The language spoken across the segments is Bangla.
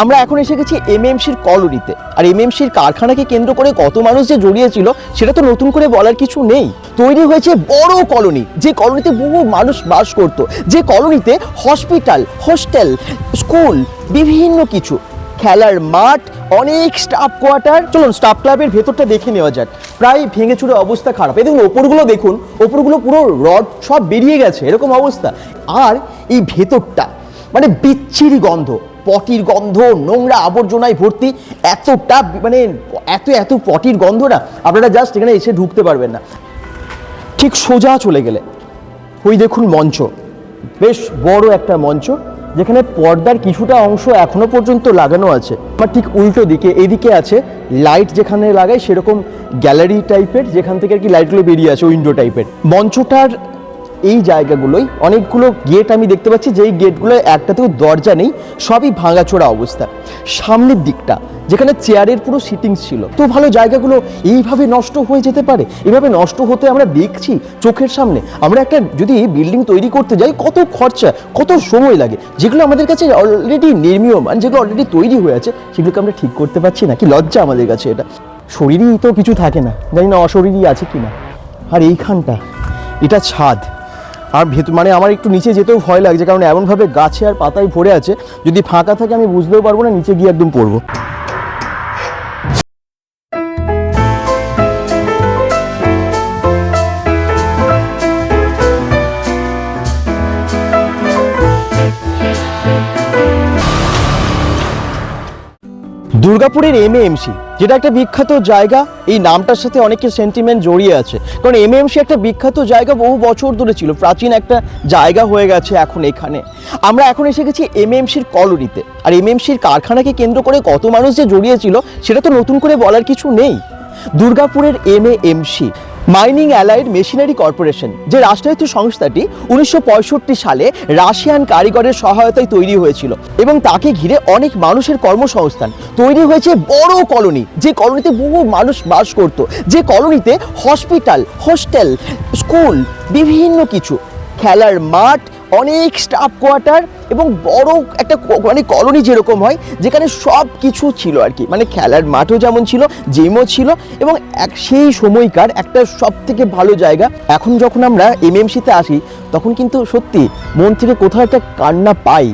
আমরা এখন এসে গেছি এমএমসির কলোনিতে। আর এমএমসির কারখানাকে কেন্দ্র করে কত মানুষ যে জড়িয়েছিল, সেটা তো নতুন করে বলার কিছু নেই। তৈরি হয়েছে বড় কলোনি, যে কলোনিতে বহু মানুষ বাস করত, যে কলোনিতে হসপিটাল, হোস্টেল, স্কুল, বিভিন্ন কিছু। খেলার মাঠ, অনেক স্টাফ কোয়ার্টার চলুন স্টাফ ক্লাবের ভেতরটা দেখে নেওয়া যাক। প্রায় ভেঙে চুরে অবস্থা খারাপ। এই দেখুন, ওপরগুলো দেখুন, ওপরগুলো পুরো রড, সব বেরিয়ে গেছে, এরকম অবস্থা। আর এই ভেতরটা মানে বিচ্ছিরি গন্ধ, পটির গন্ধ, নোংরা আবর্জনায় ভর্তি এতটা মানে এত এত পটির গন্ধ না, আপনারা জাস্ট এখানে এসে ঢুকতে পারবেন না। ঠিক সোজা চলে গেলে, ওই দেখুন মঞ্চ, বেশ বড় একটা মঞ্চ, যেখানে পর্দার কিছুটা অংশ এখনও পর্যন্ত লাগানো আছে। আমার ঠিক উল্টো দিকে, এদিকে আছে লাইট যেখানে লাগায়, সেরকম গ্যালারি টাইপের যেখান থেকে আর কি লাইটগুলো বেরিয়ে আছে উইন্ডো টাইপের মঞ্চটার এই জায়গাগুলোই অনেকগুলো গেট আমি দেখতে পাচ্ছি, যেই গেটগুলো একটাতেও দরজা নেই, সবই ভাঙাচোরা অবস্থা। সামনের দিকটা, যেখানে চেয়ারের পুরো সিটিংস ছিল, তো ভালো জায়গাগুলো এইভাবে নষ্ট হয়ে যেতে পারে? এভাবে নষ্ট হতে আমরা দেখছি চোখের সামনে। আমরা একটা যদি বিল্ডিং তৈরি করতে যাই, কত খরচা, কত সময় লাগে, যেগুলো আমাদের কাছে অলরেডি নির্মীয়মান, যেগুলো অলরেডি তৈরি হয়ে আছে, সেগুলোকে আমরা ঠিক করতে পারছি না। কি লজ্জা আমাদের কাছে এটা। শরীরই তো কিছু থাকে না। জানি না অশরীরই আছে কি না আর এইখানটা, এটা ছাদ। আর ভেতর মানে আমার একটু নিচে যেতেও ভয় লাগছে, কারণ এমনভাবে গাছে আর পাতায় ভরে আছে, যদি ফাঁকা থাকে আমি বুঝতেও পারব না, নিচে গিয়ে একদম পড়ব। দুর্গাপুরের এম এমসি যেটা একটা বিখ্যাত জায়গা, এই নামটার সাথে অনেকের সেন্টিমেন্ট জড়িয়ে আছে। কারণ এম এমসি একটা বিখ্যাত জায়গা বহু বছর ধরে ছিল, প্রাচীন একটা জায়গা হয়ে গেছে এখন এখানে। আমরা এখন এসে গেছি এম এমসির কলোনিতে। আর এম এমসির কারখানাকে কেন্দ্র করে কত মানুষ যে জড়িয়েছিল সেটা তো নতুন করে বলার কিছু নেই। দুর্গাপুরের MAMC mining allied machinery corporation যে রাষ্ট্রায়ত্ত সংস্থাটি উনিশশো পঁয়ষট্টি সালে রাশিয়ান কারিগরের সহায়তায় তৈরি হয়েছিল এবং তাকে ঘিরে অনেক মানুষের কর্মসংস্থান তৈরি হয়েছে বড় কলোনি, যে কলোনিতে বহু মানুষ বাস করত, যে কলোনিতে হসপিটাল হোস্টেল স্কুল বিভিন্ন কিছু, খেলার মাঠ অনেক স্টাফ কোয়ার্টার এবং বড় একটা মানে কলোনি যেরকম হয়, যেখানে সব কিছু ছিল আর কি। মানে খেলার মাঠও যেমন ছিল জিমও ছিল এবং এক, সেই সময়কার একটা সব থেকে ভালো জায়গা। এখন যখন আমরা এমএমসিতে আসি, তখন কিন্তু সত্যি মন থেকে কোথাও একটা কান্না পাই।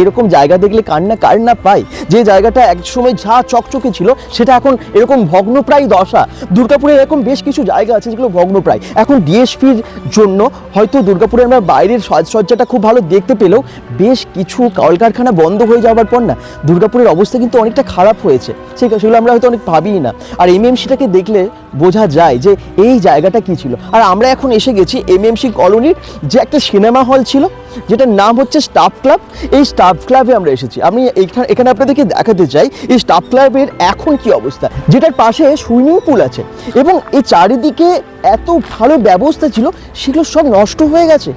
এরকম জায়গা দেখলে কান্না কার না পায়। যে জায়গাটা এক সময় যা চকচকে ছিল, সেটা এখন এরকম ভগ্নপ্রায় দশা। দুর্গাপুরে এরকম বেশ কিছু জায়গা আছে যেগুলো ভগ্নপ্রায়। এখন ডিএসপির জন্য হয়তো দুর্গাপুরে আমরা বাইরের সাজসজ্জাটা খুব ভালো দেখতে পেলেও বেশ কিছু কলকারখানা বন্ধ হয়ে যাওয়ার পর না, দুর্গাপুরের অবস্থা কিন্তু অনেকটা খারাপ হয়েছে। আছে সেগুলো আমরা হয়তো অনেক ভাবিই না। আর এমএমসিটাকে দেখলে বোঝা যায় যে এই জায়গাটা কি ছিল। আর আমরা এখন এসে গেছি এমএমসি কলোনির যে একটা সিনেমা হল ছিল যেটার নাম হচ্ছে স্টাফ ক্লাব এই স্টাফ ক্লাবে আমরা এসেছি। আমি এখানে এখানে আপনাদেরকে দেখাতে চাই, এই স্টাফ ক্লাবের এখন কি অবস্থা? যেটার পাশে সুইমিং পুল আছে এবং এই চারিদিকে এত ভালো ব্যবস্থা ছিল, সেগুলো সব নষ্ট হয়ে গেছে।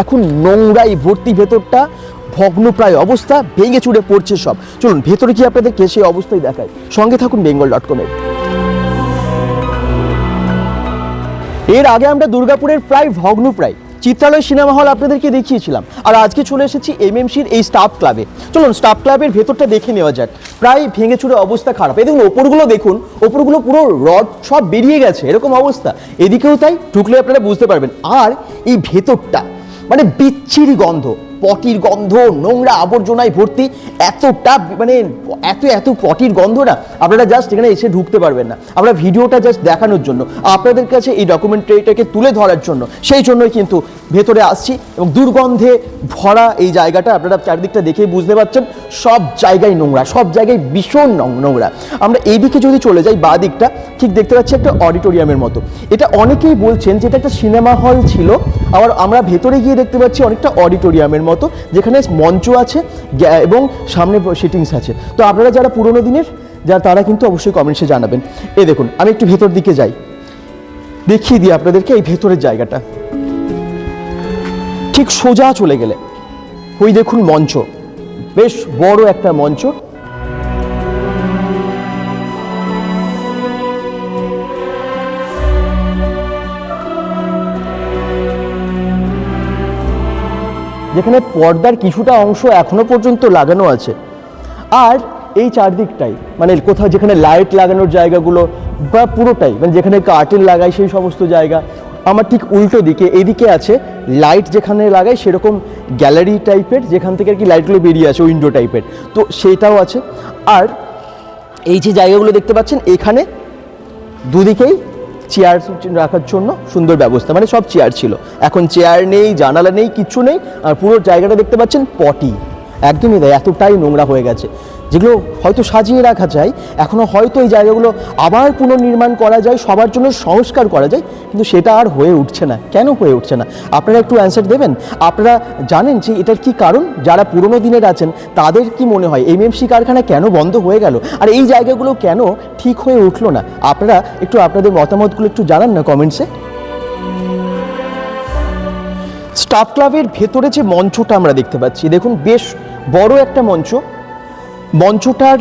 এখন নোংরাই ভর্তি ভেতরটা ভগ্নপ্রায় অবস্থা, ভেঙে চুড়ে পড়ছে সব। চলুন, ভেতরে কি আপনাদেরকে সেই অবস্থায় দেখায় সঙ্গে থাকুন বেঙ্গল ডট কমের এর আগে আমরা দুর্গাপুরের প্রায় ভগ্নপ্রায় চিত্রালয় সিনেমা হল আপনাদেরকে দেখিয়েছিলাম। আর আজকে চলে এসেছি এমএমসির এই স্টাফ ক্লাবে। চলুন, স্টাফ ক্লাবের ভেতরটা দেখে নেওয়া যাক। প্রায় ভেঙে চুরে অবস্থা খারাপ। এই দেখুন, ওপরগুলো দেখুন, ওপরগুলো পুরো রড সব বেরিয়ে গেছে, এরকম অবস্থা। এদিকেও তাই, ঢুকলে আপনারা বুঝতে পারবেন। আর এই ভেতরটা মানে বিচ্ছিরি গন্ধ। পটির গন্ধ, নোংরা আবর্জনায় ভর্তি এতটা মানে এত এত পটির গন্ধ না, আপনারা জাস্ট এখানে এসে ঢুকতে পারবেন না। আমরা ভিডিওটা জাস্ট দেখানোর জন্য, আপনাদের কাছে এই ডকুমেন্টারিটাকে তুলে ধরার জন্য, সেই জন্যই কিন্তু ভেতরে আসছি এবং দুর্গন্ধে ভরা এই জায়গাটা আপনারা চারিদিকটা দেখেই বুঝতে পারছেন, সব জায়গায় নোংরা, সব জায়গায় ভীষণ নোংরা। আমরা এইদিকে যদি চলে যাই, বা দিকটা, ঠিক দেখতে পাচ্ছি একটা অডিটোরিয়ামের মতো। এটা অনেকেই বলছেন যে এটা একটা সিনেমা হল ছিল, আবার আমরা ভেতরে গিয়ে দেখতে পাচ্ছি অনেকটা অডিটোরিয়ামের মতো, যেখানে মঞ্চ আছে এবং সামনে সিটিংস আছে। তো আপনারা যারা পুরোনো দিনের যারা তারা কিন্তু অবশ্যই কমেন্টসে জানাবেন। এই দেখুন, আমি একটু ভেতর দিকে যাই। দেখিয়ে দিই আপনাদেরকে এই ভেতরের জায়গাটা। ঠিক সোজা চলে গেলে। ওই দেখুন মঞ্চ। বেশ বড় একটা মঞ্চ। যেখানে পর্দার কিছুটা অংশ এখনও পর্যন্ত লাগানো আছে। আর এই চারদিকটাই মানে কোথাও যেখানে লাইট লাগানোর জায়গাগুলো বা পুরোটাই মানে যেখানে কার্টেন লাগায় সেই সমস্ত জায়গা, আমার ঠিক উল্টো দিকে, এদিকে আছে লাইট যেখানে লাগায় সেরকম গ্যালারি টাইপের যেখান থেকে আর কি লাইটগুলো বেরিয়ে আসে উইন্ডো টাইপের তো সেটাও আছে। আর এই যে জায়গাগুলো দেখতে পাচ্ছেন, এখানে দুদিকেই চেয়ার রাখার জন্য সুন্দর ব্যবস্থা মানে সব চেয়ার ছিল। এখন চেয়ার নেই, জানালা নেই, কিচ্ছু নেই, আর পুরো জায়গাটা দেখতে পাচ্ছেন পটি। একদমই তাই, এতটাই নোংরা হয়ে গেছে। যেগুলো হয়তো সাজিয়ে রাখা যায় এখনও হয়তো এই জায়গাগুলো আবার পুনর্নির্মাণ করা যায়, সবার জন্য সংস্কার করা যায়, কিন্তু সেটা আর হয়ে উঠছে না। কেন হয়ে উঠছে না? আপনারা একটু অ্যান্সার দেবেন? আপনারা জানেন যে এটার কি কারণ? যারা পুরনো দিনের আছেন, তাদের কি মনে হয়? এমএমসি কারখানা কেন বন্ধ হয়ে গেল? আর এই জায়গাগুলো কেন ঠিক হয়ে উঠল না? আপনারা একটু আপনাদের মতামতগুলো একটু জানান না কমেন্টসে স্টাফ ক্লাবের ভেতরে যে মঞ্চটা আমরা দেখতে পাচ্ছি, দেখুন, বেশ বড় একটা মঞ্চ। মঞ্চটার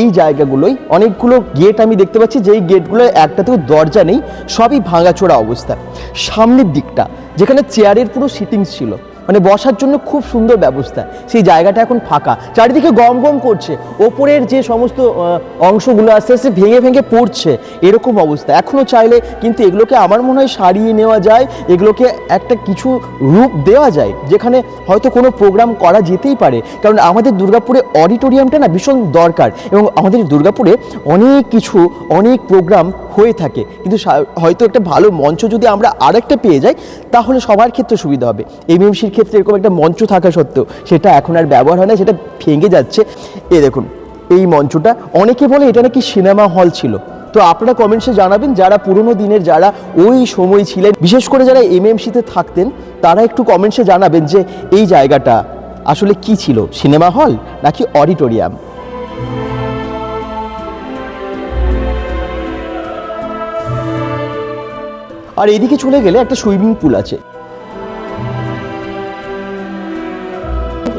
এই জায়গাগুলোই অনেকগুলো গেট আমি দেখতে পাচ্ছি, যেই গেটগুলো একটাতেও দরজা নেই, সবই ভাঙাচোরা অবস্থা। সামনের দিকটা, যেখানে চেয়ারের পুরো সিটিংস ছিল মানে বসার জন্য খুব সুন্দর ব্যবস্থা। সেই জায়গাটা এখন ফাঁকা। চারিদিকে গম গম করছে। ওপরের যে সমস্ত অংশগুলো আস্তে আস্তে ভেঙে ভেঙে পড়ছে। এরকম অবস্থা। এখনও চাইলে কিন্তু এগুলোকে আমার মনে হয় সারিয়ে নেওয়া যায়। এগুলোকে একটা কিছু রূপ দেওয়া যায়, যেখানে হয়তো কোনো প্রোগ্রাম করা যেতেই পারে। কারণ আমাদের দুর্গাপুরে অডিটোরিয়ামটা না ভীষণ দরকার এবং আমাদের দুর্গাপুরে অনেক কিছু, অনেক প্রোগ্রাম হয়ে থাকে। কিন্তু হয়তো একটা ভালো মঞ্চ যদি আমরা আরেকটা পেয়ে যাই, তাহলে সবার ক্ষেত্রে সুবিধা হবে। এমএমসির ক্ষেত্রে এরকম একটা মঞ্চ থাকা সত্ত্বেও সেটা এখন আর ব্যবহার হয় না, সেটা ভেঙে যাচ্ছে। এ দেখুন, এই মঞ্চটা অনেকে বলে এটা নাকি সিনেমা হল ছিল। তো আপনারা কমেন্টসে জানাবেন, যারা পুরনো দিনের, যারা ওই সময় ছিলেন, বিশেষ করে যারা এমএমসিতে থাকতেন, তারা একটু কমেন্টসে জানাবেন যে এই জায়গাটা আসলে কি ছিল? সিনেমা হল নাকি অডিটোরিয়াম? আর এদিকে চলে গেলে একটা সুইমিং পুল আছে।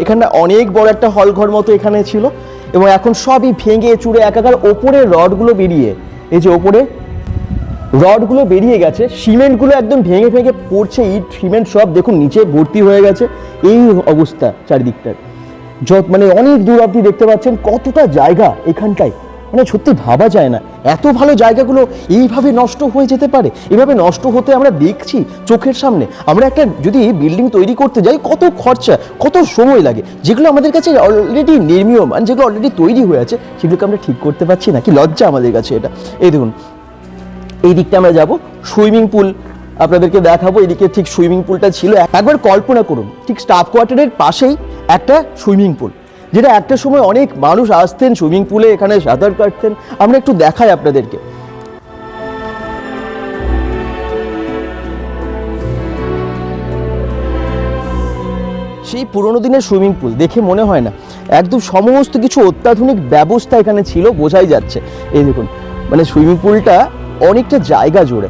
এখানটা অনেক বড় একটা হল ঘর মতো এখানে ছিল এবং এখন সবই ভেঙে চুড়ে একাকার ওপরে রডগুলো বেরিয়ে, এই যে ওপরে রডগুলো বেরিয়ে গেছে, সিমেন্টগুলো একদম ভেঙে ভেঙে পড়ছে, ইট, সিমেন্ট সব দেখুন নিচে ভর্তি হয়ে গেছে, এই অবস্থা চারিদিকটার। যত মানে অনেক দূর অব্দি দেখতে পাচ্ছেন কতটা জায়গা এখানটায়। মানে সত্যি ভাবা যায় না। এত ভালো জায়গাগুলো এইভাবে নষ্ট হয়ে যেতে পারে? এভাবে নষ্ট হতে আমরা দেখছি চোখের সামনে। আমরা একটা যদি বিল্ডিং তৈরি করতে যাই, কত খরচা, কত সময় লাগে? যেগুলো আমাদের কাছে অলরেডি নির্মীয়মান, যেগুলো অলরেডি তৈরি হয়ে আছে, সেগুলোকে আমরা ঠিক করতে পারছি না। কি লজ্জা আমাদের কাছে এটা। এই দেখুন, এই দিকটা আমরা যাব সুইমিং পুল আপনাদেরকে দেখাবো। এদিকে ঠিক সুইমিং পুলটা ছিল। একবার কল্পনা করুন, ঠিক স্টাফ কোয়ার্টারের পাশেই একটা সুইমিং পুল যেটা একটা সময় অনেক মানুষ আসতেন, সুইমিং পুলে এখানে সাঁতার কাটতেন। আমরা একটু দেখাই আপনাদেরকে। সেই পুরোনো দিনের সুইমিং পুল দেখে মনে হয় না, একদম সমস্ত কিছু অত্যাধুনিক ব্যবস্থা এখানে ছিল, বোঝাই যাচ্ছে। এই দেখুন মানে সুইমিং পুলটা অনেকটা জায়গা জুড়ে।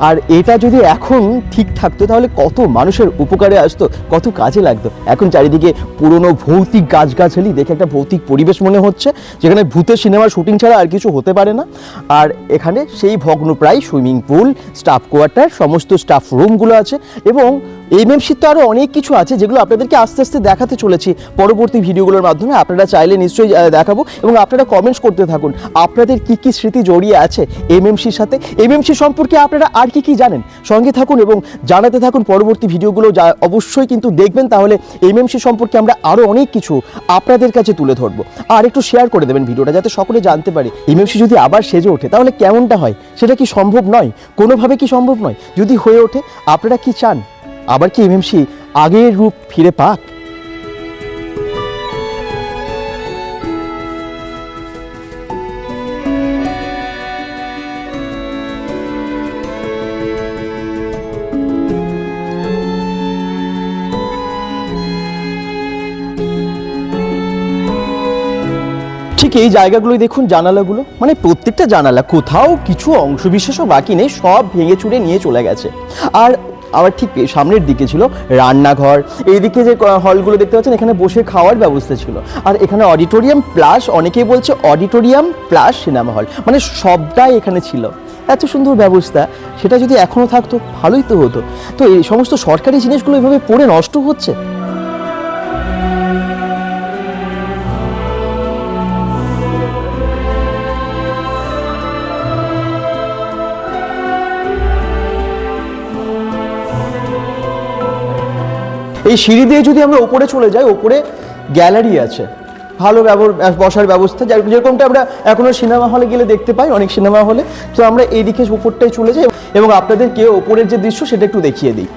আর এটা যদি এখন ঠিক থাকতো, তাহলে কত মানুষের উপকারে আসতো, কত কাজে লাগতো। এখন চারিদিকে পুরনো ভৌতিক গাছগাছালি, দেখে একটা ভৌতিক পরিবেশ মনে হচ্ছে, যেখানে ভূতের সিনেমার শুটিং ছাড়া আর কিছু হতে পারে না। আর এখানে সেই ভগ্নপ্রায় সুইমিং পুল, স্টাফ কোয়ার্টার, সমস্ত স্টাফ রুমগুলো আছে এবং এমএমসির তো আরও অনেক কিছু আছে যেগুলো আপনাদেরকে আস্তে আস্তে দেখাতে চলেছি। পরবর্তী ভিডিওগুলোর মাধ্যমে আপনারা চাইলে নিশ্চয়ই দেখাবো এবং আপনারা কমেন্টস করতে থাকুন, আপনাদের কি কি স্মৃতি জড়িয়ে আছে এমএমসির সাথে? এমএমসি সম্পর্কে আপনারা আর কি কি জানেন? সঙ্গে থাকুন এবং জানাতে থাকুন পরবর্তী ভিডিওগুলো, যা অবশ্যই কিন্তু দেখবেন, তাহলে এমএমসি সম্পর্কে আমরা আরও অনেক কিছু আপনাদের কাছে তুলে ধরবো। আর একটু শেয়ার করে দেবেন ভিডিওটা, যাতে সকলে জানতে পারে। এমএমসি যদি আবার সেজে ওঠে, তাহলে কেমনটা হয়? সেটা কি সম্ভব নয়? কোনোভাবে কি সম্ভব নয়? যদি হয়ে ওঠে, আপনারা কি চান? আবার কি এমএমসি আগের রূপ ফিরে পাক? ঠিক এই জায়গাগুলোই দেখুন জানালাগুলো। মানে প্রত্যেকটা জানালা, কোথাও কিছু অংশবিশেষও বাকি নেই, সব ভেঙে চুরে নিয়ে চলে গেছে। আর আবার ঠিক সামনের দিকে ছিল রান্নাঘর। এইদিকে যে হলগুলো দেখতে পাচ্ছেন, এখানে বসে খাওয়ার ব্যবস্থা ছিল। আর এখানে অডিটোরিয়াম প্লাস অনেকেই বলছে অডিটোরিয়াম প্লাস সিনেমা হল মানে সবটাই এখানে ছিল। এত সুন্দর ব্যবস্থা, সেটা যদি এখনও থাকতো, ভালোই তো হতো। তো এই সমস্ত সরকারি জিনিসগুলো এভাবে পড়ে নষ্ট হচ্ছে? এই সিঁড়ি দিয়ে যদি আমরা ওপরে চলে যাই, ওপরে গ্যালারি আছে। ভালো বসার ব্যবস্থা, যার যেরকমটা আমরা এখনও সিনেমা হলে গেলে দেখতে পাই, অনেক সিনেমা হলে। তো আমরা এইদিকে উপরটায় চলে যাই এবং আপনাদেরকে ওপরের যে দৃশ্য সেটা একটু দেখিয়ে দিই।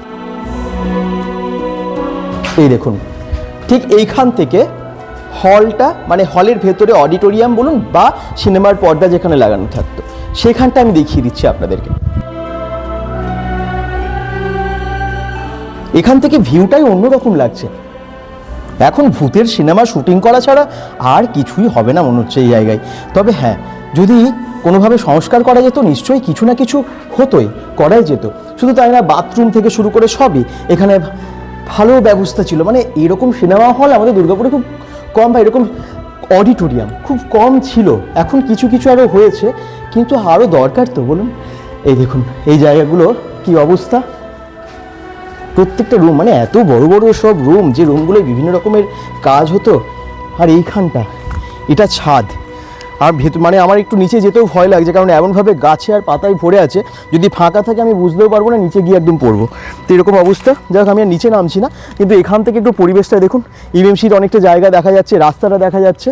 এই দেখুন, ঠিক এইখান থেকে হলটা মানে হলের ভেতরে অডিটোরিয়াম বলুন বা সিনেমার পর্দা যেখানে লাগানো থাকতো, সেখানটা আমি দেখিয়ে দিচ্ছি আপনাদেরকে। এখান থেকে ভিউটাই অন্যরকম লাগছে। এখন ভূতের সিনেমা শুটিং করা ছাড়া আর কিছুই হবে না মনে হচ্ছে এই জায়গায়। তবে হ্যাঁ যদি কোনোভাবে সংস্কার করা যেত নিশ্চয়ই কিছু না কিছু হতোই, করাই যেত। শুধু তাই না, বাথরুম থেকে শুরু করে সবই এখানে ভালো ব্যবস্থা ছিল। মানে এরকম সিনেমা হল আমাদের দুর্গাপুরে খুব কম বা এরকম অডিটোরিয়াম খুব কম ছিল। এখন কিছু কিছু আরও হয়েছে, কিন্তু আরও দরকার তো, বলুন। এই দেখুন, এই জায়গাগুলো কি অবস্থা? প্রত্যেকটা রুম মানে এত বড় বড় সব রুম যে রুমগুলোয় বিভিন্ন রকমের কাজ হতো, আর এইখানটা, এটা ছাদ। আর ভেতর মানে আমার একটু নিচে যেতেও ভয় লাগছে, কারণ এমনভাবে গাছে আর পাতায় ভরে আছে, যদি ফাঁকা থাকে আমি বুঝতেও পারব না, নিচে গিয়ে একদম পড়ব। তো এরকম অবস্থা যাক আমি আর নিচে নামছি না, কিন্তু এখান থেকে একটু পরিবেশটা দেখুন ইএমসির অনেকটা জায়গা দেখা যাচ্ছে, রাস্তাটা দেখা যাচ্ছে।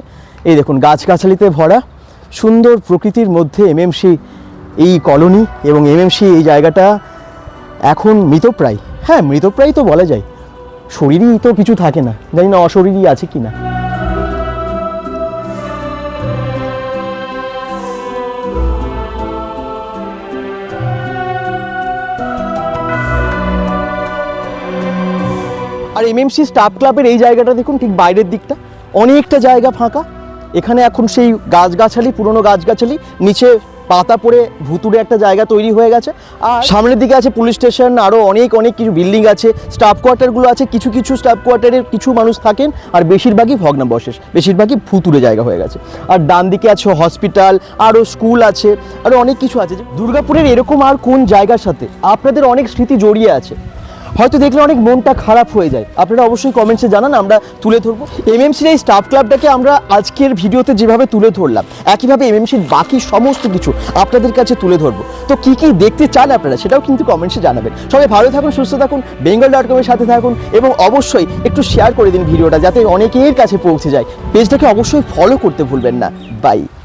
এই দেখুন, গাছগাছালিতে ভরা, সুন্দর প্রকৃতির মধ্যে এমএমসি এই কলোনি এবং এমএমসি এই জায়গাটা এখন মৃতপ্রায়। হ্যাঁ মৃতপ্রায় তো বলা যায়। শরীরই তো কিছু থাকে না, জানি না অশরীরই আছে কি না আর এমএমসি স্টাফ ক্লাবের এই জায়গাটা দেখুন, ঠিক বাইরের দিকটা। অনেকটা জায়গা ফাঁকা। এখানে এখন সেই গাছগাছালি, পুরনো গাছগাছালি, নিচে পাতা পড়ে ভুতুরে একটা জায়গা তৈরি হয়ে গেছে। আর সামনের দিকে আছে পুলিশ স্টেশন আরও অনেক অনেক কিছু বিল্ডিং আছে। স্টাফ কোয়ার্টারগুলো আছে, কিছু কিছু স্টাফ কোয়ার্টারের কিছু মানুষ থাকেন, আর বেশিরভাগই ভগ্নাবশেষ, বেশিরভাগই ভুতুরে জায়গা হয়ে গেছে। আর ডান দিকে আছে হসপিটাল আরও স্কুল আছে আরও অনেক কিছু আছে। দুর্গাপুরের এরকম আর কোন জায়গার সাথে আপনাদের অনেক স্মৃতি জড়িয়ে আছে? হয়তো দেখলে অনেক মনটা খারাপ হয়ে যায়। আপনারা অবশ্যই কমেন্টসে জানান, আমরা তুলে ধরবো। এমএমসির এই স্টাফ ক্লাবটাকে আমরা আজকের ভিডিওতে যেভাবে তুলে ধরলাম, একইভাবে এমএমসির বাকি সমস্ত কিছু আপনাদের কাছে তুলে ধরবো। তো কি কি দেখতে চান আপনারা, সেটাও কিন্তু কমেন্টসে জানাবেন। সবাই ভালো থাকুন, সুস্থ থাকুন বেঙ্গল ডট কমের সাথে থাকুন, এবং অবশ্যই একটু শেয়ার করে দিন ভিডিওটা, যাতে অনেকের কাছে পৌঁছে যায়। পেজটাকে অবশ্যই ফলো করতে ভুলবেন না। বাই